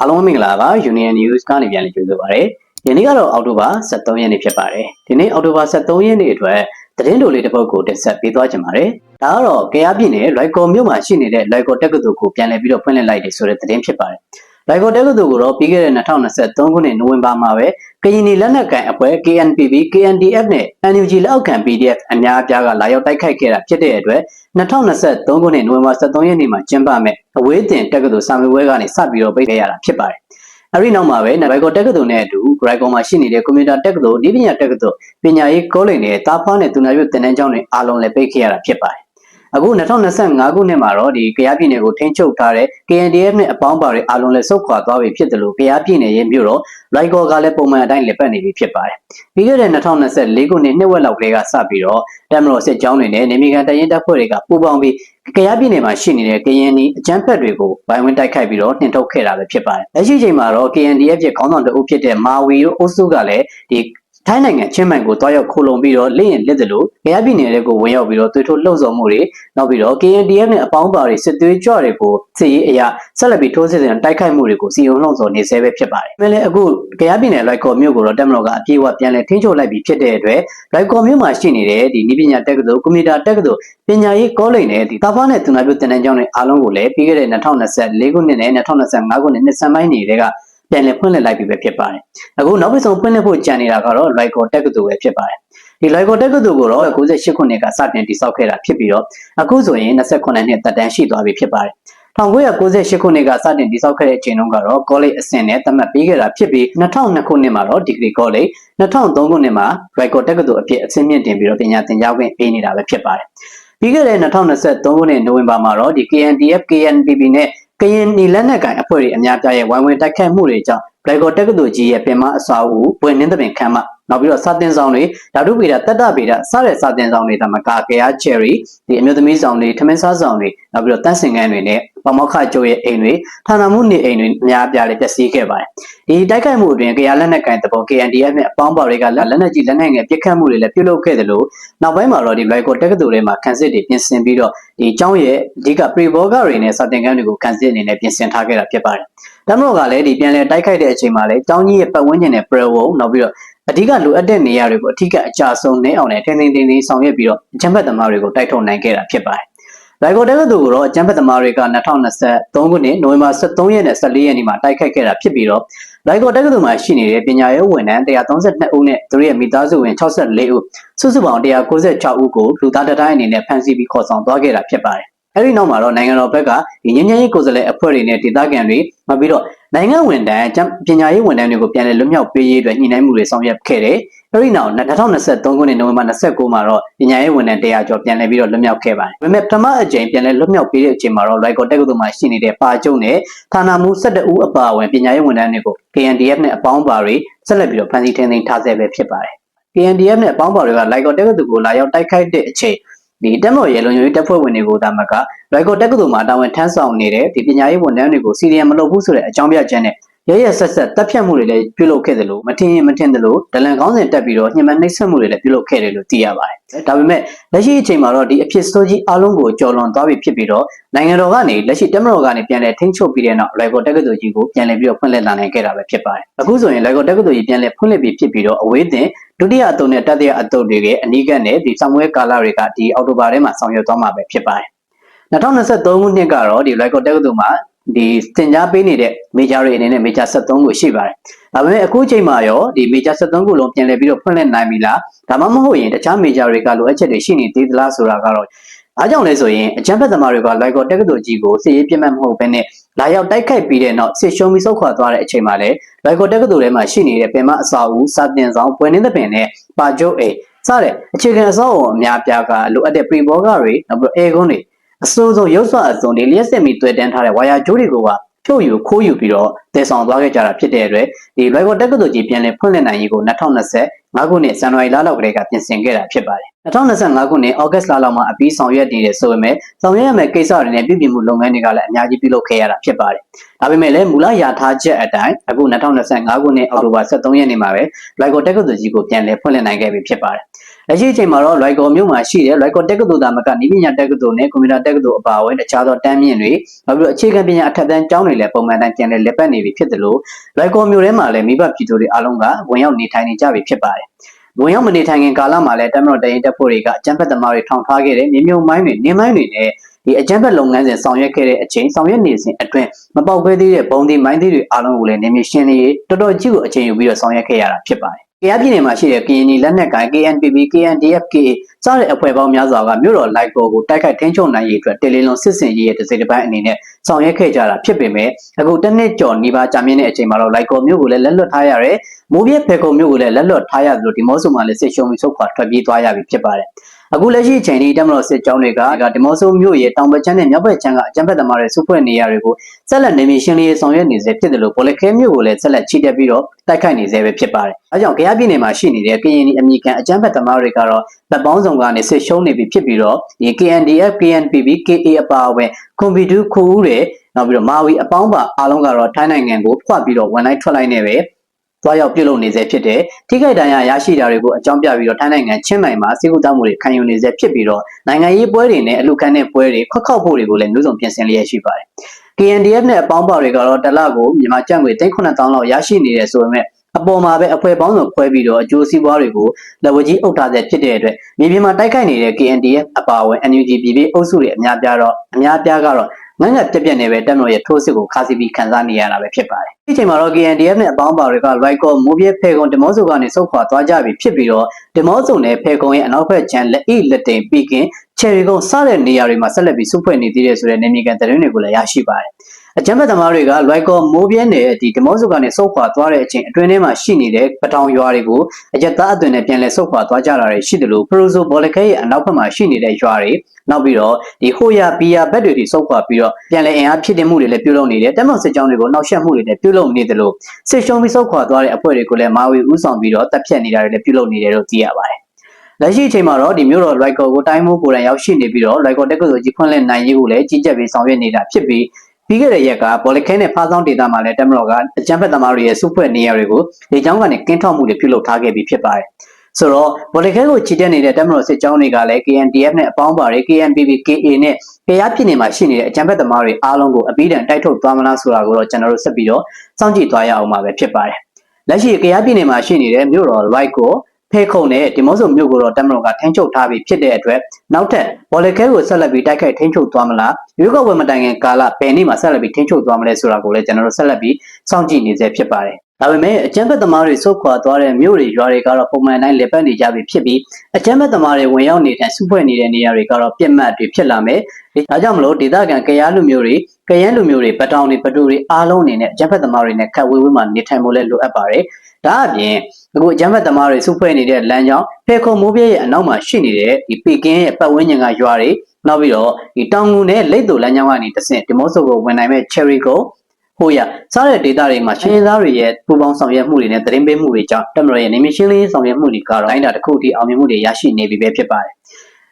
အားလုံးမင်္ဂလာပါ Union News ကနေပြန်လည်ကြိုဆိုပါရစေ။ယနေ့ကတော့အောက်တိုဘာ23ရက်နေ့ဖြစ်ပါတယ်။ဒီနေ့အောက်တိုဘာ23ရက်နေ့အတွက်သတင်းတိုလေးတစ်ပုဒ်ကိုတင်ဆက်ပေးသွားချင်ပါတယ်။ဒါကတော့ကယားပြည်နယ်လွိုက်ကော်မြို့မှာရှိနေတဲ့လွိုက်ကော်တက္ကသိုလ်ကိုပြန်လည်ပြီးတော့ဖွင့်လှစ်လိုက်တယ်ဆိုတဲ့သတင်းဖြစ်ပါတယ်။ လွိုက်ကော်တက္ကသိုလ်ကိုတော့ပြီးခဲ့တဲ့2023ခုနှစ်နိုဝင်ဘာမှာပဲကရင်နီလက်နက်ကိုင်အဖွဲ့ KNPB, KNDF နဲ့ NUG လက်အောက်ခံ PDF အများအပြားကလာရောက်တိုက်ခိုက်ခဲ့တာဖြစ်တဲ့အတွက်2023ခုနှစ်နိုဝင်ဘာ23ရက်နေ့မှာကျင်းပမဲ့အဝေးတင်တက္ကသိုလ်စာမေးပွဲကနေစပြီးတော့ပိတ်ခဲ့ရတာဖြစ်ပါတယ်။အဲဒီနောက်မှာပဲနဘိုင်ကောတက္ကသိုလ်နဲ့အတူဂရိုက်ကောမှာရှိနေတဲ့ကွန်ပျူတာတက္ကသိုလ်၊ဤပညာတက္ကသိုလ်ပညာရေးကောလိပ်နဲ့တာဖားနဲ့သူနာပြုသင်တန်းကျောင်းတွေအားလုံးလည်းပိတ်ခဲ့ရတာဖြစ်ပါတယ်။ အခု2025ခုနှစ်မှာတော့ဒီကရားပြည်နယ်ကိုထိန်းချုပ်ထားတဲ့ KNDF နဲ့အပေါင်းပါတွေအားလုံးလည်းစုခွာသွားပြီဖြစ်တယ်လို့ကရားပြည်နယ်ရဲ့မြို့တော်လိုက်ကောကလည်းပုံမှန်အတိုင်းလက်ပတ်နေပြီဖြစ်ပါတယ်။ပြီးခဲ့တဲ့2024ခုနှစ်နှစ်ဝက်လောက်ကလေးကစပြီးတော့တမတော်စစ်ကြောင်းတွေနဲ့နေမီကန်တရင်တပ်ဖွဲ့တွေကပူးပေါင်းပြီးကရားပြည်နယ်မှာရှိနေတဲ့ကရင်နီအကြမ်းဖက်တွေကိုဗိုင်းဝင်တိုက်ခိုက်ပြီးတော့နှင်ထုတ်ခဲ့တာပဲဖြစ်ပါတယ်။လက်ရှိချိန်မှာတော့ KNDF ရဲ့ခေါင်းဆောင်တအုပ်ဖြစ်တဲ့မာဝီတို့အုပ်စုကလည်းဒီ ထိုင်းနိုင်ငံချင်းမိုင်ကိုတွားရောက်ခိုးလုံပြီးတော့လက်ရင်လက်သလိုကရားပြည်နယ်တွေကိုဝင်ရောက်ပြီးတော့သွေးထိုးလှုပ်ဆောင်မှုတွေနောက်ပြီးတော့ KNDF နဲ့အပေါင်းပါတွေစစ်သွေးကြွတွေကိုစစ်ရေးအရာဆက်လက်ပြီးထိုးစစ်ဆင်တိုက်ခိုက်မှုတွေကိုစီယုံလှုံ့ဆော်နေဆဲပဲဖြစ်ပါတယ်။ဒါပေမဲ့လည်းအခုကရားပြည်နယ်လိုက်ကော်မြို့ကိုတော့တက်မတော်ကအပြေအဝပြန်လည်ထိန်းချုပ်လိုက်ပြီးဖြစ်တဲ့အတွက်လိုက်ကော်မြို့မှာရှိနေတဲ့ဒီနိပညာတက္ကသိုလ်ကွန်ပျူတာတက္ကသိုလ်ပညာရေးကောလိပ်နဲ့ဒီတာဖာနဲ့သူနာပြုတင်တန်းကျောင်းတွေအားလုံးကိုလည်းပြီးခဲ့တဲ့2024ခုနှစ်နဲ့2025ခုနှစ်နှစ်စံပိုင်းတွေက ပြန်လည်ဖွင့်လှစ်လိုက်ပြီပဲဖြစ်ပါတယ်။အခုနောက်ပြီးဆုံးဖွင့်လှစ်ဖို့ကြံနေတာကတော့ Lyco တက္ကသိုလ်ပဲဖြစ်ပါတယ်။ဒီ Lyco တက္ကသိုလ်ကိုတော့98ခုနှစ်ကစတင်တည်ဆောက်ခဲ့တာဖြစ်ပြီးတော့အခုဆိုရင်28နှစ်သက်တမ်းရှိသွားပြီဖြစ်ပါတယ်။1998ခုနှစ်ကစတင်တည်ဆောက်ခဲ့တဲ့အချိန်တုန်းကတော့ college အဆင့်နဲ့သတ်မှတ်ပေးခဲ့တာဖြစ်ပြီး2002ခုနှစ်မှာတော့ degree college 2003ခုနှစ်မှာ Lyco တက္ကသိုလ်အဖြစ်အဆင့်မြင့်တင်ပြီးတော့ပညာသင်ကြားခွင့်ပေးနေတာပဲဖြစ်ပါတယ်။ပြီးခဲ့တဲ့2023ခုနှစ်နိုဝင်ဘာမှာတော့ဒီ KNDF KNPB နဲ့ ကရင်နီလက်နက်ကိုင်အဖွဲ့တွေအများပြားရဲ့ဝိုင်းဝန်းတိုက်ခိုက်မှုတွေကြောင့်ဘလက်ကောတက္ကသိုလ်ကြီးရဲ့ပင်မအစာအုပ်ပွင့်နှင်းသပင်ခမ်းမ နောက်ပြီးတော့စာတင်ဆောင်တွေဓာတုဗေဒတတ္တဗေဒစတဲ့စာတင်ဆောင်တွေတမကကရားချယ်ရီဒီအမျိုးသမီးဆောင်တွေထမင်းစားဆောင်တွေနောက်ပြီးတော့တန့်စင်ခန်းတွေနဲ့ပမောက္ခကျိုးရဲ့အိမ်တွေဌာနမှုနေအိမ်တွေအများပြားလေးပျက်စီးခဲ့ပါတယ်ဒီတိုက်ခိုက်မှုအတွင်းကရားလက်နက်ကင်တဘော KNDF နဲ့အပေါင်းပါတွေကလက်နက်ကြီးလက်နက်ငယ်ပစ်ခတ်မှုတွေလည်းပြုလုပ်ခဲ့တယ်လို့နောက်ပိုင်းမှာတော့ဒီဘလက်ကောတက္ကသိုလ်ထဲမှာခန်းစစ်တွေပြင်ဆင်ပြီးတော့ဒီကျောင်းရဲ့အဓိကပရိဘောဂတွေနဲ့စာတင်ခန်းတွေကိုခန်းစစ်အနေနဲ့ပြင်ဆင်ထားခဲ့တာဖြစ်ပါတယ်တမတော်ကလည်းဒီပြန်လဲတိုက်ခိုက်တဲ့အချိန်မှာလည်းကျောင်းကြီးရဲ့ပတ်ဝန်းကျင်နဲ့ pre ဝုံနောက်ပြီးတော့ အဓိကလိုအပ်တဲ့နေရာတွေကိုအထူးကအကြဆုံးနေအောင်နဲ့ထင်းထင်းတင်းတင်းဆောင်ရွက်ပြီးတော့အချမ်းဘတ်သမားတွေကိုတိုက်ထုတ်နိုင်ခဲ့တာဖြစ်ပါတယ်။လိုက်ကိုတက္ကသိုလ်ကိုတော့အချမ်းဘတ်သမားတွေက2023ခုနှစ်နိုဝင်ဘာ23ရက်နဲ့14ရက်နေ့မှာတိုက်ခိုက်ခဲ့တာဖြစ်ပြီးတော့လိုက်ကိုတက္ကသိုလ်မှာရှိနေတဲ့ပညာရေးဝန်ထမ်း132ဦးနဲ့သူတို့ရဲ့မိသားစုဝင်64ဦးစုစုပေါင်း196ဦးကိုလူသားတတိုင်းအနေနဲ့ဖမ်းဆီးပြီးခေါ်ဆောင်သွားခဲ့တာဖြစ်ပါတယ်။ အဲဒီနောက်မှာတော့နိုင်ငံတော်ဘက်ကဒီငញ្ញရေးကိုယ်စားလှယ်အဖွဲ့တွေနဲ့ဒေသခံတွေမှပြီးတော့နိုင်ငံဝန်ထမ်းပညာရေးဝန်ထမ်းတွေကိုပြန်လည်လွတ်မြောက်ပေးရေးအတွက်ညှိနှိုင်းမှုတွေဆောင်ရွက်ခဲ့တယ်။အဲဒီနောက်2023ခုနှစ်နိုဝင်ဘာ29မှာတော့ပညာရေးဝန်ထမ်း100ကျော်ပြန်လည်ပြီးတော့လွတ်မြောက်ခဲ့ပါတယ်။ဒါပေမဲ့ပထမအကြိမ်ပြန်လည်လွတ်မြောက်ပေးတဲ့အချိန်မှာတော့ Lyco တက္ကသိုလ်မှာရှိနေတဲ့ပါကျုံနဲ့ဌာနမှူး17ဦးအပါအဝင်ပညာရေးဝန်ထမ်းတွေကို KNDF နဲ့အပေါင်းပါတွေဆက်လက်ပြီးတော့ဖမ်းဆီးထိန်းသိမ်းထားဆဲပဲဖြစ်ပါတယ်။ KNDF နဲ့အပေါင်းပါတွေက Lyco တက္ကသိုလ်ကိုလာရောက်တိုက်ခိုက်တဲ့အချိန် ဒီတက်မော်ရဲလုံခြုံရေးတပ်ဖွဲ့ဝင်တွေကိုဒါမှကရိုက်ကိုတက္ကသိုလ်မှာတာဝန်ထမ်းဆောင်နေတဲ့ဒီပညာရေးဝန်ထမ်းတွေကိုစီရီယံမလုပ်ဘူးဆိုတဲ့အကြောင်းပြချက်နဲ့ ရရဆက်ဆက်တပ်ဖြတ်မှုတွေလည်းပြုလုပ်ခဲ့တယ်လို့မထင်ရင်မထင်တယ်လို့ဒလန်ကောင်းစဉ်တက်ပြီးတော့ညှဉ်းပန်းနှိပ်စက်မှုတွေလည်းပြုလုပ်ခဲ့တယ်လို့သိရပါတယ်။ဒါပေမဲ့လက်ရှိအချိန်မှာတော့ဒီအဖြစ်ဆိုးကြီးအလုံးကိုကြော်လွန်သွားပြီဖြစ်ပြီးတော့နိုင်ငံတော်ကနေလက်ရှိတက်မတော်ကနေပြန်လည်ထိန်းချုပ်ပြီးတဲ့နောက်ရိုက်ကိုတက္ကသိုလ်ကြီးကိုပြန်လည်ပြီးတော့ဖွင့်လှစ်လာနိုင်ခဲ့တာပဲဖြစ်ပါတယ်။အခုဆိုရင်ရိုက်ကိုတက္ကသိုလ်ကြီးပြန်လည်ဖွင့်လှစ်ပြီးဖြစ်ပြီးတော့အဝေးတင်ဒုတိယအတုံးနဲ့တတိယအတုံးတွေရဲ့အနီးကပ်နဲ့ဒီဆောင်ဝဲကာလတွေကဒီအော်တိုဘာထဲမှာဆောင်ရွက်သွားမှာပဲဖြစ်ပါတယ်။2023ခုနှစ်ကတော့ဒီ Lyco တက္ကသိုလ်မှာ ဒီသင်ကြားပေးနေတဲ့ major တွေအနေနဲ့ major 73ခုရှိပါတယ်။ဒါပေမဲ့အခုချိန်မှာရောဒီ major 73ခုလုံးပြန်လည်ပြီးတော့ဖွင့်လှစ်နိုင်ပြီလား။ဒါမှမဟုတ်ရင်တခြား major တွေကလိုအပ်ချက်တွေရှိနေသေးသလားဆိုတာကတော့အားကြောင့်လဲဆိုရင်အကြံဖက်သမားတွေက Lyco တက္ကသိုလ်ကြီးကိုစစ်ရေးပြတ်မှတ်မဟုတ်ဘဲနဲ့လာရောက်တိုက်ခိုက်ပြီးတဲ့နောက်စစ်ရှုံးပြီးဆုတ်ခွာသွားတဲ့အချိန်မှာလဲ Lyco တက္ကသိုလ်ထဲမှာရှိနေတဲ့ပင်မအစာအုပ်စာတင်ဆောင်ပွင့်နှင်းသပင်နဲ့ပါကျုပ်အိမ်စတဲ့အခြေခံအစောအုံအများပြားကလိုအပ်တဲ့ pre-boga တွေနောက်ပြီးအေကွန်းတွေ အစိုးဆုံးရုပ်စွာအစုံဒီလျှက်စစ်မီတွေ့တန်းထားတဲ့ဝါယာကျိုးတွေကိုကဖြုတ်ယူခိုးယူပြီးတော့တည်ဆောင်သွားခဲ့ကြတာဖြစ်တဲ့အတွက်ဒီလွိုင်ကော်တက္ကသိုလ်ကြီးပြန်လည်ဖွင့်လှစ်နိုင်ရေးကို2025ခုနှစ်ဇန်နဝါရီလလောက်ကလေးကပြင်ဆင်ခဲ့တာဖြစ်ပါတယ်2025ခုနှစ်ဩဂတ်လလောက်မှာအပြီးဆောင်ရွက်နေတဲ့ဆိုပေမဲ့ဆောင်ရွက်ရမယ့်ကိစ္စတွေနဲ့ပြည်ပြမှုလုပ်ငန်းတွေကလည်းအများကြီးပြုလုပ်ခဲ့ရတာဖြစ်ပါတယ်ဒါပေမဲ့လည်းမူလယာထားချက်အတိုင်းအခု2025ခုနှစ်အောက်တိုဘာ23ရက်နေ့မှာပဲလွိုင်ကော်တက္ကသိုလ်ကြီးကိုပြန်လည်ဖွင့်လှစ်နိုင်ခဲ့ပြီဖြစ်ပါတယ် လက်ရှိအချိန်မှာတော့ Lycor မြို့မှာရှိတဲ့ Lycor တက္ကသိုလ်သာမကနည်းပညာတက္ကသိုလ်နဲ့ကွန်ပျူတာတက္ကသိုလ်အပါအဝင်တခြားသောတန်းမြင့်တွေနောက်ပြီးတော့အခြေခံပညာအထက်တန်းကျောင်းတွေလည်းပုံမှန်တိုင်းပြန်လည်လက်ပတ်နေပြီဖြစ်တယ်လို့ Lycor မြို့ထဲမှာလည်းမိဘပြည်သူတွေအားလုံးကဝင်ရောက်နေထိုင်နေကြပြီဖြစ်ပါတယ်။ဝင်ရောက်မနေထိုင်ခင်ကာလမှာလည်းတမတော်တရင်တက်ဖို့တွေကအကြမ်းဖက်သမားတွေထောင်ထားခဲ့တဲ့မြေမြုံမိုင်းတွေနေမိုင်းတွေနဲ့ဒီအကြမ်းဖက်လုပ်ငန်းစဉ်ဆောင်ရွက်ခဲ့တဲ့အချိန်ဆောင်ရွက်နေစဉ်အတွင်းမပေါက်ကွဲသေးတဲ့ဘုံဒီမိုင်းသေးတွေအားလုံးကိုလည်းနေမြေရှင်းလင်းရေးတော်တော်ကြီးကိုအချိန်ယူပြီးတော့ဆောင်ရွက်ခဲ့ရတာဖြစ်ပါတယ်။ ကရပြည်နယ်မှာရှိတဲ့ KNY လက်နက်ကိုင် KNPB KNDF KA စတဲ့အဖွဲ့ပေါင်းများစွာကမြို့တော်လိုက်ကိုကိုတိုက်ခိုက်ထိန်းချုပ်နိုင်ရေးအတွက်တေလီလွန်စစ်စင်ရေးရဲ့တစ်စိတ်တစ်ပိုင်းအနေနဲ့ဆောင်ရွက်ခဲ့ကြတာဖြစ်ပေမဲ့အခုတစ်နှစ်ကျော်နေပါကြာမြင့်တဲ့အချိန်မှာတော့လိုက်ကိုမြို့ကိုလည်းလက်လွတ်ထားရရဲမိုးပြဲဖေကုံမြို့ကိုလည်းလက်လွတ်ထားရသလိုဒီမော့ဆိုမှာလည်းစစ်ရှုံးပြီးဆုတ်ခွာထွက်ပြေးသွားရပြီဖြစ်ပါတယ် အခုလက်ရှိအချိန်ဒီတက်မတော်စစ်ကြောင်းတွေကဒီမော့ဆိုမြို့ရဲ့တောင်ဘက်ချမ်းနဲ့မြောက်ဘက်ချမ်းကအကြမ်းဖက်သမားတွေစုဖွဲ့နေရတွေကိုဆက်လက်နေမီရှင်းလင်းရေးဆောင်ရွက်နေစေဖြစ်တယ်လို့ပေါ်လက်ခဲမြို့ကိုလည်းဆက်လက်ချိတက်ပြီးတော့တိုက်ခိုက်နေစေပဲဖြစ်ပါတယ်။အဲကြောင့်ကြားပြည်နယ်မှာရှိနေတဲ့ကရင်အမိခံအကြမ်းဖက်သမားတွေကတော့ဗပေါင်းဆောင်ကနေစစ်ရှုံးနေပြီဖြစ်ပြီးတော့ဒီ KNDF KNPB KA အပါအဝင်ကွန်ပျူတာခိုးဦးတွေနောက်ပြီးတော့မာဝီအပေါင်းပါအားလုံးကတော့ထိုင်းနိုင်ငံကိုဖွက်ပြီးတော့ဝန်လိုက်ထွက်လိုက်နေပဲ သွားရောက်ပြုတ်လုပ်နေစေဖြစ်တဲ့ထိခိုက်ဒဏ်ရာရရှိတာတွေကိုအကြောင်းပြပြီးတော့ထိုင်းနိုင်ငံချင်းမိုင်မှာစေကူတောက်မှုတွေခံယူနေစေဖြစ်ပြီးတော့နိုင်ငံရေးပွဲတွေနဲ့အလူခံတဲ့ပွဲတွေခွက်ခောက်ဖို့တွေကိုလည်းမျိုးစုံပြင်ဆင်လျက်ရှိပါတယ် KNDF နဲ့အပေါင်းပါတွေကတော့တစ်လကိုမြန်မာကျပ်ငွေ3,000လောက်ရရှိနေတယ်ဆိုပေမဲ့အပေါ်မှာပဲအဖွဲ့ပေါင်းစုံခွဲပြီးတော့အကျိုးစီးပွားတွေကိုလက်ဝကြီးအုပ်ထားတဲ့ဖြစ်တဲ့အတွက်မြေပြင်မှာတိုက်ခိုက်နေတဲ့ KNDF အပါအဝင် NUG ပြည်ပြည်အုပ်စုတွေအများပြားတော့အများပြားကတော့ ငန်းငတ်ပြက်ပြက်နေပဲတက်မလို့ရဲ့ထိုးစစ်ကိုခါစီပြီးခံစားနေရတာပဲဖြစ်ပါတယ်။ဒီချိန်မှာတော့ KNDF နဲ့အပေါင်းပါတွေက Lycor မိုးပြဲဖေကုံဒီမော့ဆိုကနေဆုတ်ခွာသွားကြပြီဖြစ်ပြီးတော့ဒီမော့ဆိုနဲ့ဖေကုံရဲ့အနောက်ဘက်ခြမ်းလက်အိလက်တိန်ပြီးခင်ချယ်ရီကုန်းစတဲ့နေရာတွေမှာဆက်လက်ပြီးစုဖွဲ့နေသေးတယ်ဆိုတဲ့နေမြေကန်သတင်းတွေကိုလည်းရရှိပါတယ်။ အကြမ်းဖက်သမားတွေကလွိုက်ကော်မိုးပြဲနယ်ဒီဒီမော့စုကနေစုတ်ခွာသွားတဲ့အချိန်အတွင်းထဲမှာရှိနေတဲ့ပတောင်ရွာတွေကိုအကြက်သားအသွင်နဲ့ပြန်လည်စုတ်ခွာသွားကြတာတွေရှိတယ်လို့ပရိုဆိုဘောလကဲရဲ့အနောက်ဘက်မှာရှိနေတဲ့ရွာတွေနောက်ပြီးတော့ဒီဟိုယာဘီယာဘက်တွေတွေစုတ်ခွာပြီးတော့ပြန်လည်အင်အားဖြစ်တင်မှုတွေလည်းပြုလုပ်နေတယ်တက်မောင်စစ်ကြောင်းတွေကိုနှောက်ယှက်မှုတွေလည်းပြုလုပ်နေတယ်လို့စစ်ရှုံးပြီးစုတ်ခွာသွားတဲ့အဖွဲ့တွေကိုလည်းမာဝီဥဆောင်ပြီးတော့တပ်ဖြတ်နေတာတွေလည်းပြုလုပ်နေတယ်လို့သိရပါတယ်လက်ရှိအချိန်မှာတော့ဒီမျိုးတော် Lycor ကိုတိုင်းမိုးကိုယ်တိုင်ရောက်ရှိနေပြီးတော့ Lycor တက္ကသိုလ်ကြီးဖွင့်လှစ်နိုင်ရေးကိုလည်းကြီးကြပ်ပြီးဆောင်ရွက်နေတာဖြစ်ပြီး ပြီးခဲ့တဲ့ရက်ကဘောလခဲနဲ့ဖားဆောင်ဒေသမှာလည်းတမတော်ကအကြမ်းဖက်သမားတွေရဲ့စုဖွဲ့နေရာတွေကိုလေကြောင်းကနေကင်းထောက်မှုတွေပြုလုပ်ထားခဲ့ပြီးဖြစ်ပါတယ်။ဆိုတော့ဘောလခဲကိုချီတက်နေတဲ့တမတော်စစ်ကြောင်းတွေကလည်း KNDF နဲ့အပေါင်းပါတွေ KNPB KA နဲ့ကြားပြည်နယ်မှာရှိနေတဲ့အကြမ်းဖက်သမားတွေအားလုံးကိုအပိဒံတိုက်ထုတ်သွားမလားဆိုတာကိုတော့ကျွန်တော်တို့ဆက်ပြီးတော့စောင့်ကြည့်သွားရအောင်ပါပဲဖြစ်ပါတယ်။လက်ရှိကြားပြည်နယ်မှာရှိနေတဲ့မြို့တော် Light ကို ဖေခုံနဲ့ဒီမော့ဆိုမြို့ကိုတော့တမတော်ကထိန်းချုပ်ထားပြီးဖြစ်တဲ့အတွက်နောက်ထပ်ဘောလခဲကိုဆက်လက်ပြီးတိုက်ခိုက်ထိန်းချုပ်သွားမလားရွေးကောက်ပွဲမတိုင်ခင်ကာလဘယ်နေ့မှာဆက်လက်ပြီးထိန်းချုပ်သွားမလဲဆိုတာကိုလည်းကျွန်တော်တို့ဆက်လက်ပြီးစောင့်ကြည့်နေစေဖြစ်ပါတယ်ဒါပေမဲ့အကြမ်းဖက်သမားတွေဆုတ်ခွာသွားတဲ့မြို့တွေရွာတွေကတော့ပုံမှန်တိုင်းလက်ပတ်နေကြပြီဖြစ်ပြီးအကြမ်းဖက်သမားတွေဝင်ရောက်နေတဲ့စုဖွဲ့နေတဲ့နေရာတွေကတော့ပြက်မှတ်တွေဖြစ်လာမယ်။ဒါကြောင့်မလို့ဒေသခံကရားလူမျိုးတွေကရန်လူမျိုးတွေပတောင်တွေပတူတွေအားလုံးအနေနဲ့အကြမ်းဖက်သမားတွေနဲ့ခတ်ဝေးဝေးမှာနေထိုင်ဖို့လည်းလိုအပ်ပါတယ်။ ဒါအပြင်အခုအကြမ်းဖက်သမားတွေစုဖွဲ့နေတဲ့လမ်းကြောင်းဖေခုံမိုးပြည့်ရဲ့အနောက်မှာရှိနေတဲ့ဒီပီကင်းရဲ့ပတ်ဝန်းကျင်ကရွာတွေနောက်ပြီးတော့ဒီတောင်ငူနဲ့လိတ်တူလမ်းကြောင်းကနေတဆင့်ဒီမော့ဆိုကိုဝင်နိုင်မဲ့ cherry ကိုဟိုရစားတဲ့ဒေတာတွေမှာရှင်းသားတွေရဲ့ပူပေါင်းဆောင်ရွက်မှုတွေနဲ့သတင်းပေးမှုတွေကြောင့်တက်မတော်ရဲ့နေမရှင်းလေးဆောင်ရွက်မှုတွေကတော့တိုင်းတာတစ်ခုတည်းအောင်မြင်မှုတွေရရှိနေပြီပဲဖြစ်ပါတယ်။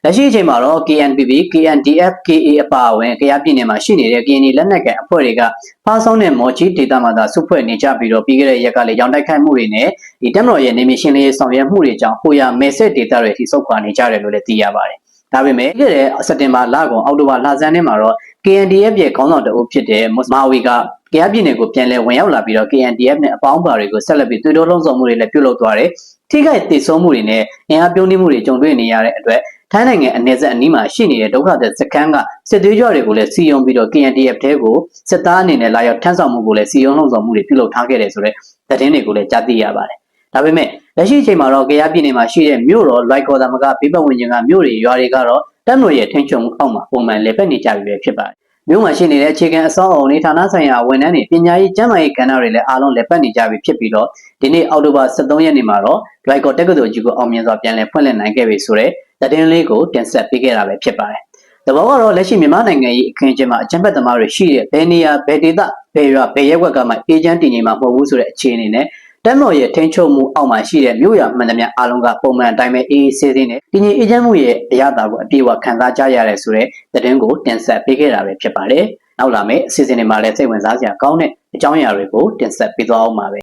လက်ရှိအချိန်မှာတော့ KNPB, KNDF, KA အပါအဝင်ကရပြည်နယ်မှာရှိနေတဲ့ KNI လက်နက်ကန်အဖွဲ့တွေကဖားဆောင်တဲ့မော်ချီဒေတာမှာသာစုဖွဲ့နေကြပြီးတော့ပြီးခဲ့တဲ့ရက်ကလည်းရောင်းတိုက်ခိုက်မှုတွေနဲ့ဒီတက်မတော်ရဲ့နေမရှင်းလေးဆောင်ရွက်မှုတွေကြောင့်ဟိုရမဲဆက်ဒေတာတွေအထိစုပ်ခွာနေကြတယ်လို့လည်းသိရပါတယ်။ဒါပေမဲ့ကြည့်တဲ့စက်တင်ဘာလကုန်အောက်တိုဘာလဆန်းထဲမှာတော့ KNDF ရဲ့ခေါင်းဆောင်တအုပ်ဖြစ်တဲ့မာဝီကကရပြည်နယ်ကိုပြန်လည်ဝင်ရောက်လာပြီးတော့ KNDF နဲ့အပေါင်းပါတွေကိုဆက်လက်ပြီးသွေးတိုးလုံးဆောင်မှုတွေလည်းပြုလုပ်သွားတယ်။ထိခိုက်ဒေဆုံးမှုတွေနဲ့အင်အားပြုံးနှိမှုတွေကြုံတွေ့နေရတဲ့အတွက် ထိုင်းနိုင်ငံအနေဆက်အနီးမှာရှိနေတဲ့ဒုက္ခသည်စခန်းကစစ်သွေးကြွတွေကိုလည်းစီယုံပြီးတော့ KNDF တဲကိုစစ်သားအနေနဲ့လာရောက်ထမ်းဆောင်မှုကိုလည်းစီယုံလုံးဆောင်မှုတွေပြုလုပ်ထားခဲ့တယ်ဆိုတဲ့သတင်းတွေကိုလည်းကြားသိရပါတယ်။ဒါပေမဲ့လက်ရှိအချိန်မှာတော့ကရပြည်နယ်မှာရှိတဲ့မြို့တော်လိုက်ကော်သမကဘေးပတ်ဝန်းကျင်ကမြို့တွေရွာတွေကတော့တပ်မတော်ရဲ့ထိန်းချုပ်မှုအောက်မှာပုံမှန်လည်ပတ်နေကြပြီပဲဖြစ်ပါတယ်။မြို့မှာရှိနေတဲ့အခြေခံအစောအအုံတွေဌာနဆိုင်ရာဝန်ထမ်းတွေပညာရေးကျန်းမာရေးကဏ္ဍတွေလည်းအားလုံးလည်ပတ်နေကြပြီဖြစ်ပြီးတော့ဒီနေ့အောက်တိုဘာ23ရက်နေ့မှာတော့ဒရိုက်ကော်တက္ကသိုလ်ကြီးကိုအောင်မြင်စွာပြန်လည်ဖွင့်လှစ်နိုင်ခဲ့ပြီဆိုတဲ့ သတင်းလေးကိုတင်ဆက်ပေးခဲ့တာပဲဖြစ်ပါတယ်။တဘောကတော့လက်ရှိမြန်မာနိုင်ငံရဲ့အခင်းကျင်းမှာအကြမ်းဖက်သမားတွေရှိတဲ့ဘယ်နေရာဘယ်ဒေသဘယ်ရွာဘယ်ရက်ွက်ကမှအေဂျင့်တည်ငြိမ်မှာမဟုတ်ဘူးဆိုတဲ့အခြေအနေနဲ့တက်မော်ရဲ့ထိန်းချုပ်မှုအောက်မှာရှိတဲ့မြို့ရမှန်သမျှအားလုံးကပုံမှန်အတိုင်းပဲအေးအေးဆေးဆေးနဲ့တည်ငြိမ်အေဂျင့်မှုရဲ့အရသာကိုအပြည့်အဝခံစားကြရတယ်ဆိုတဲ့သတင်းကိုတင်ဆက်ပေးခဲ့တာပဲဖြစ်ပါတယ်။နောက်လာမယ့်အစီအစဉ်တွေမှာလည်းစိတ်ဝင်စားစရာကောင်းတဲ့အကြောင်းအရာတွေကိုတင်ဆက်ပေးသွားအောင်ပါပဲ